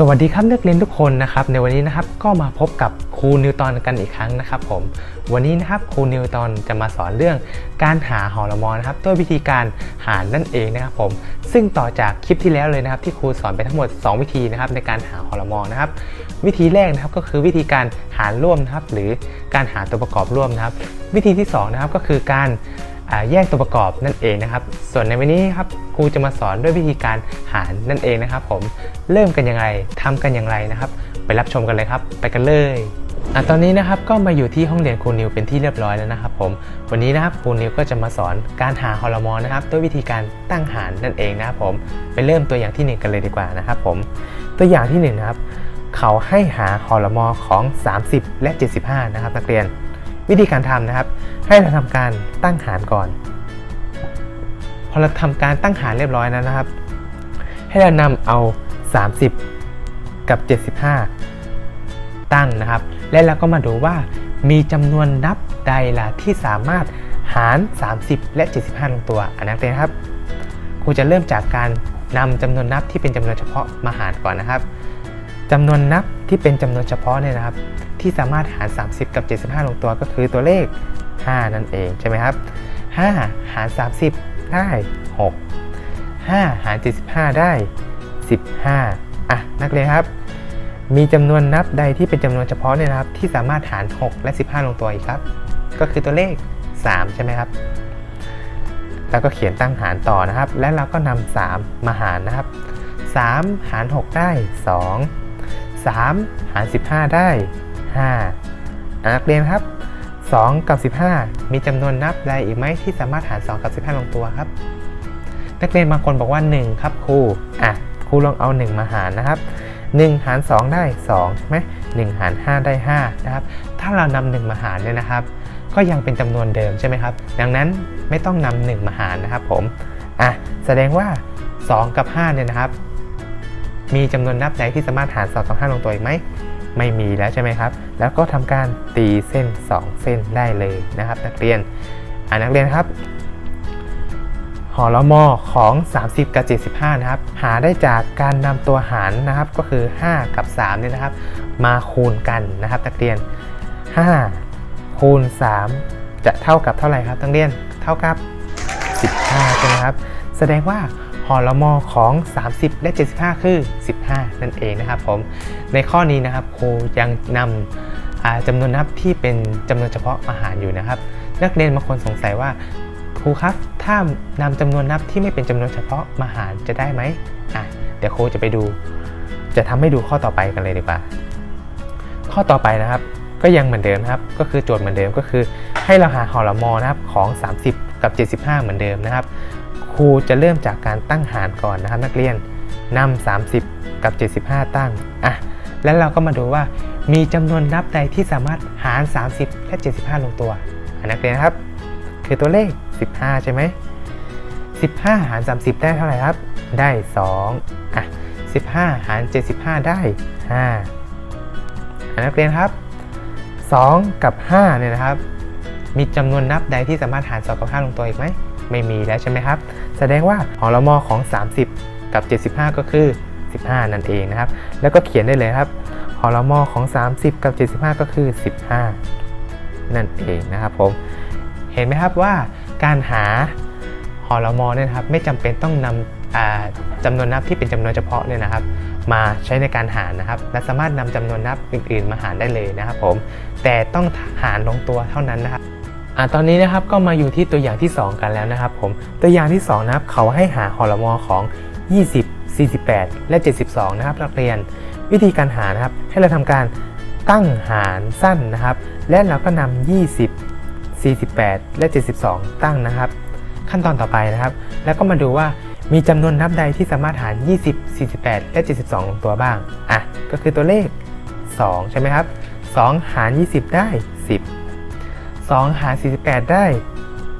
สวัสดีครับนักเรียนทุกคนนะครับในวันนี้นะครับก็มาพบกับครูนิวตันกันอีกครั้งนะครับผมวันนี้นะครับครูนิวตันจะมาสอนเรื่องการหาหอละมอนะครับด้วยวิธีการหารนั่นเองนะครับผมซึ่งต่อจากคลิปที่แล้วเลยนะครับที่ครูสอนไปทั้งหมด 2 วิธีนะครับในการหาหอละมอนะครับวิธีแรกนะครับก็คือวิธีการหารร่วมนะครับหรือการหาตัวประกอบร่วมนะครับ วิธีที่สองนะครับก็คือการ แยกตัวประกอบนั่นเองนะครับ ส่วนในวันนี้ครับครูจะมาสอนด้วยวิธีการหารนั่นเองนะครับ ผมเริ่มกันยังไงทำกันอย่างไรนะครับ ไปรับชมกันเลยครับ ไปกันเลยอะตอนนี้นะครับก็มาอยู่ที่ห้องเรียนครูนิวเป็นที่เรียบร้อยแล้วนะครับ ผมวันนี้นะครับครูนิวก็จะมาสอนการหาฮอร์โมนนะครับด้วยวิธีการตั้งหารนั่นเองนะครับผมไปเริ่มตัวอย่างที่หนึ่งกันเลยดีกว่านะครับ ผมตัวอย่างที่หนึ่งนะครับเขาให้หาฮอร์โมนของ 30 และ 75 นะครับนักเรียน วิธีการทำนะครับ ให้เราทำการตั้งหารก่อน พอเราทำการตั้งหารเรียบร้อยแล้วนะครับ ให้เรานำเอา 30 กับ 75 ตั้งนะครับ และเราก็มาดูว่ามีจำนวนนับใดล่ะที่สามารถหาร 30 และ 75 ลงตัวอันนั้นเป็นครับครูจะเริ่มจากการนำจำนวนนับที่เป็นจำนวนเฉพาะมาหารก่อนนะครับจำนวนนับที่เป็นจำนวนเฉพาะเนี่ยนะครับ ที่สามารถหาร 30 กับ 75 ลงตัวก็คือตัวเลข 5 นั่นเองใช่ไหมครับ 5 หาร 30 ได้ 6 5 หาร 75 ได้ 15 อะ นักเรียนครับ มีจำนวนนับใดที่เป็นจำนวนเฉพาะเนี่ยนะครับ ที่สามารถหาร 6 และ 15 ลงตัวอีกครับ ก็คือตัวเลข 3 ใช่ไหมครับ แล้วก็เขียนตั้งหารต่อนะครับ และเราก็นำ3มาหารนะครับ 3 หาร 6 ได้ 2 3 หาร 15 ได้ 5นักเรียนครับ 2 กับ 15 มีจำนวนนับใดอีกไหมที่สามารถหาร 2 กับ 15 ลงตัวครับ นักเรียนบางคนบอกว่า 1 ครับครูอะครูลองเอา 1 มาหารนะครับ 1 หาร 2 ได้2ใช่ไหม1หาร 5 ได้ 5 นะครับ ถ้าเรานำ1มาหารเนี่ยนะครับ ก็ยังเป็นจำนวนเดิมใช่ไหมครับ ดังนั้นไม่ต้องนำ1มาหารนะครับผมอะแสดงว่า 2 กับ 5 เนี่ยนะครับ มีจำนวนนับใดที่สามารถหาร 2 กับ 5 ลงตัวอีกไหม ไม่มีแล้วใช่ไหมครับ แล้วก็ทำการตีเส้น 2 เส้นได้เลยนะครับ นักเรียนอ่านักเรียนครับหอละมอของ 30 กับ 75 นะครับ หาได้จากการนำตัวหารนะครับ ก็คือ 5 กับ3เนี่ยนะครับ มาคูณกันนะครับ นักเรียน 5 คูณ 3 จะเท่ากับเท่าไหร่ครับนักเรียน เท่ากับ 15 ใช่ไหมครับ แสดงว่า หอลมอของ 30 และ 75 คือ 15 นั่นเองนะครับผม ในข้อนี้นะครับครูยังนำจำนวนนับที่เป็นจำนวนเฉพาะมาหารอยู่นะครับ นักเรียนบางคนสงสัยว่าครูครับ ถ้านำจำนวนนับที่ไม่เป็นจำนวนเฉพาะมาหารจะได้ไหมอะเดี๋ยวครูจะไปดู จะทำให้ดูข้อต่อไปกันเลยดีกว่า ข้อต่อไปนะครับ ก็ยังเหมือนเดิมครับ ก็คือโจทย์เหมือนเดิมก็คือ ให้เราหาหอลมอนะครับของ 30 กับ 75 เหมือนเดิมนะครับ ครูจะเริ่มจากการตั้งหารก่อนนะครับ นักเรียนนำ30 กับ 75 ตั้งอะแล้วเราก็มาดูว่ามีจำนวนนับใดที่สามารถหาร 30 และ 75 ลงตัวนักเรียนครับ คือตัวเลข 15 ใช่ไหม15 หาร 30 ได้เท่าไหร่ครับ ได้ 2 อะ 15 หาร 75 ได้ 5 นักเรียนครับ 2 กับ 5 เนี่ยนะครับ มีจำนวนนับใดที่สามารถหาร 2 กับ 5 ลงตัวอีกไหม ไม่มีแล้วใช่ไหมครับ แสดงว่าหอละมอของ 30 กับ 75 ก็คือ 15 นั่นเองนะครับ แล้วก็เขียนได้เลยครับหอละมอของ 30 กับ 75 ก็คือ 15 นั่นเองนะครับผม เห็นไหมครับว่าการหาหอละมอเนี่ยครับไม่จำเป็นต้องนำอ่าจำนวนนับที่เป็นจำนวนเฉพาะเนี่ยนะครับ มาใช้ในการหารนะครับ และสามารถนำจำนวนนับอื่น ๆ มาหารได้เลยนะครับผม แต่ต้องหารลงตัวเท่านั้นนะครับ อ่าตอนนี้นะครับก็มาอยู่ที่ตัวอย่างที่ 2 กันแล้วนะครับผมตัวอย่างที่ 2 นะครับเขาให้หาหอละมอของ 20 48 และ 72 นะครับนักเรียน วิธีการหานะครับให้เราทำการตั้งหารสั้นนะครับ และเราก็นำ20 48 และ 72 ตั้งนะครับ ขั้นตอนต่อไปนะครับ แล้วก็มาดูว่ามีจำนวนนับใดที่สามารถหาร 20 48 และ 72 ลงตัวบ้างอะก็คือตัวเลข 2 ใช่ไหมครับ 2 หาร 20 ได้ 10 2 หาร 48 ได้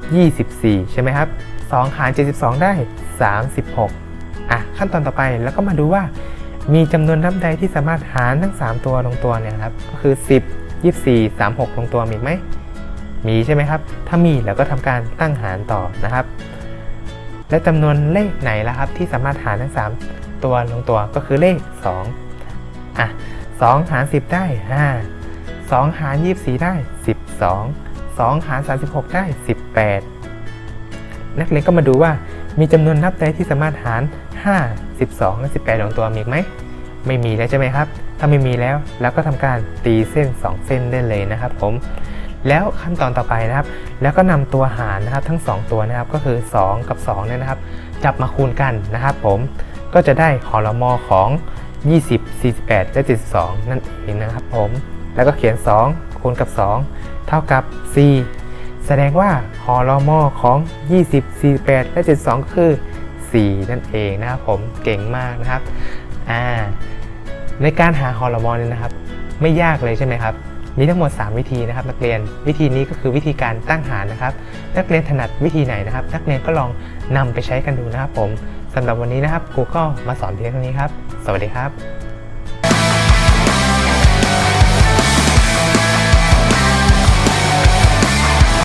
24 ใช่ไหมครับ 2 หาร 72 ได้ 36 อะ ขั้นตอนต่อไปแล้วก็มาดูว่า มีจำนวนนับใดที่สามารถหารทั้ง 3 ตัวลงตัวเนี่ยครับ ก็คือ 10 24 36 ลงตัวมีไหม มีใช่ไหมครับ ถ้ามีเราก็ทำการตั้งหารต่อนะครับ และจำนวนเลขไหนล่ะครับที่สามารถหารทั้ง 3 ตัวลงตัวก็คือเลข 2 อะ2หาร 10 ได้ 5 2 หาร 24 ได้ 12 2 หาร 36 ได้ 18 นักเรียนก็มาดูว่ามีจำนวนนับใดที่สามารถหาร 5 12 และ 18ลงตัวมีอีกไหม ไม่มีแล้วใช่ไหมครับ ถ้าไม่มีแล้วเราก็ทำการตีเส้น 2 เส้นได้เลยนะครับผมแล้วขั้นตอนต่อไปนะครับ แล้วก็นำตัวหารนะครับทั้ง 2 ตัวนะครับก็คือ 2 กับ2เนี่ยนะครับ จับมาคูณกันนะครับ ผมก็จะได้หอลมอของ 20 48และ72 นั่นเองนะครับผม แล้วก็เขียน 2 คูณกับ 2 เท่ากับ 4 แสดงว่าหอละมอของ 20 48 และ 72 คือ 4 นั่นเองนะครับผมเก่งมากนะครับอ่าในการหาหอละมอเนี่ยนะครับ ไม่ยากเลยใช่ไหมครับ มีทั้งหมด 3 วิธีนะครับ นักเรียนวิธีนี้ก็คือวิธีการตั้งหารนะครับ นักเรียนถนัดวิธีไหนนะครับ นักเรียนก็ลองนำไปใช้กันดูนะครับผมสำหรับวันนี้นะครับครูก็มาสอนเพียงเท่านี้ครับ สวัสดีครับ